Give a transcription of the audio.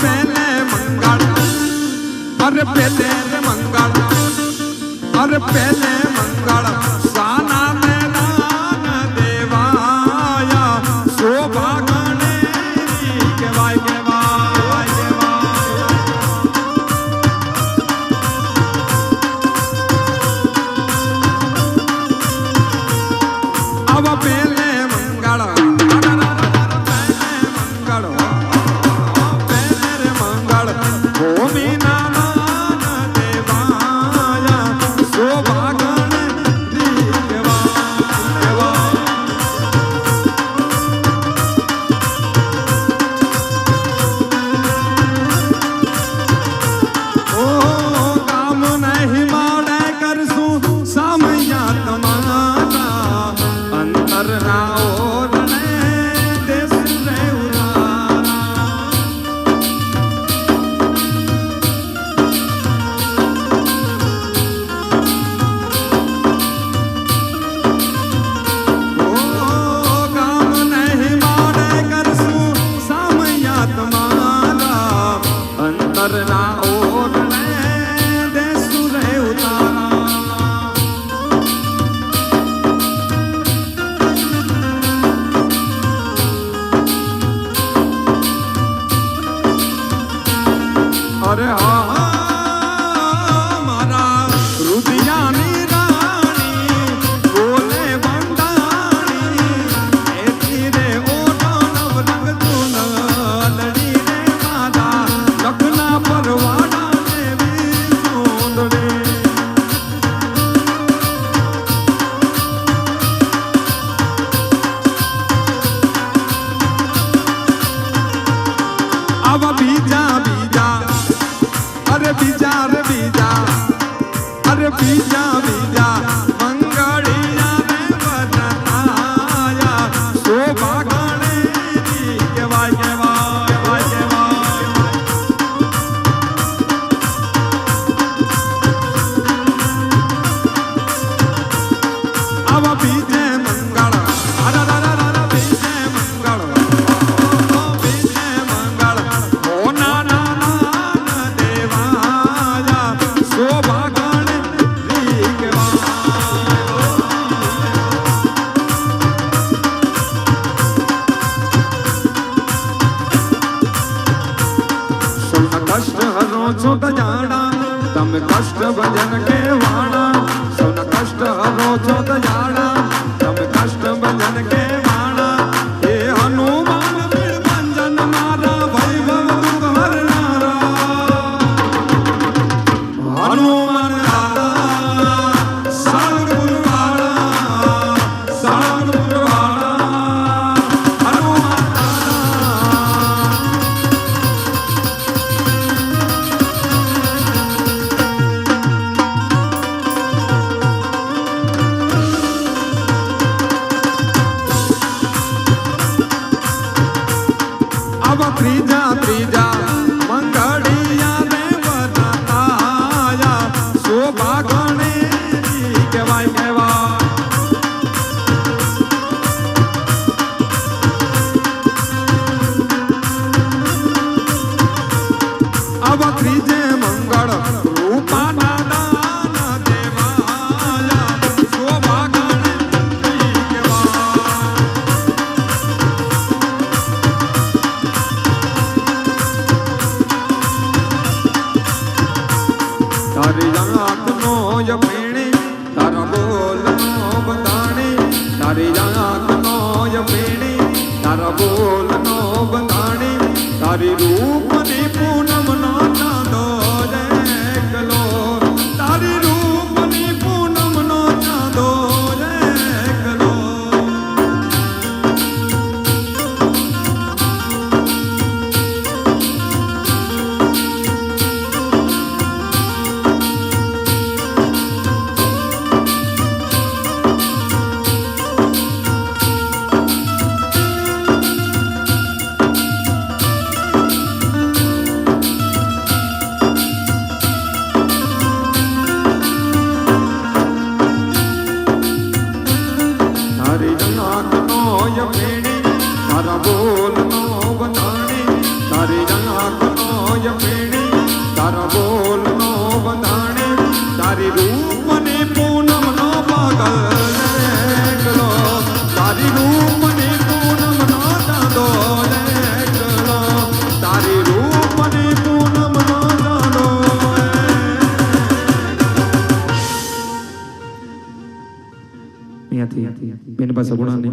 પેલે મંગળ અરે પેલે મંગળ અરે પેલે મંગળ છો તો જાણા, તમે કષ્ટ ભજન કેવાણા સૌના કષ્ટ હરો છો તો જાણા, તમે કષ્ટ ભજન કે તારી જાતનો યપીણી, તારા બોલનો બંધાણી તારી જાતનો યપીણી, તારા બોલનો બંધાણી તારી પૂનમ નાના તારી જલાકનો યપીણી તારા બોલનો વધાણી તારી જલાકનો યપીણી તારા બોલનો વધાણી તારી રૂપની પૂનમનો પાગલ मैंने पास गुणा ने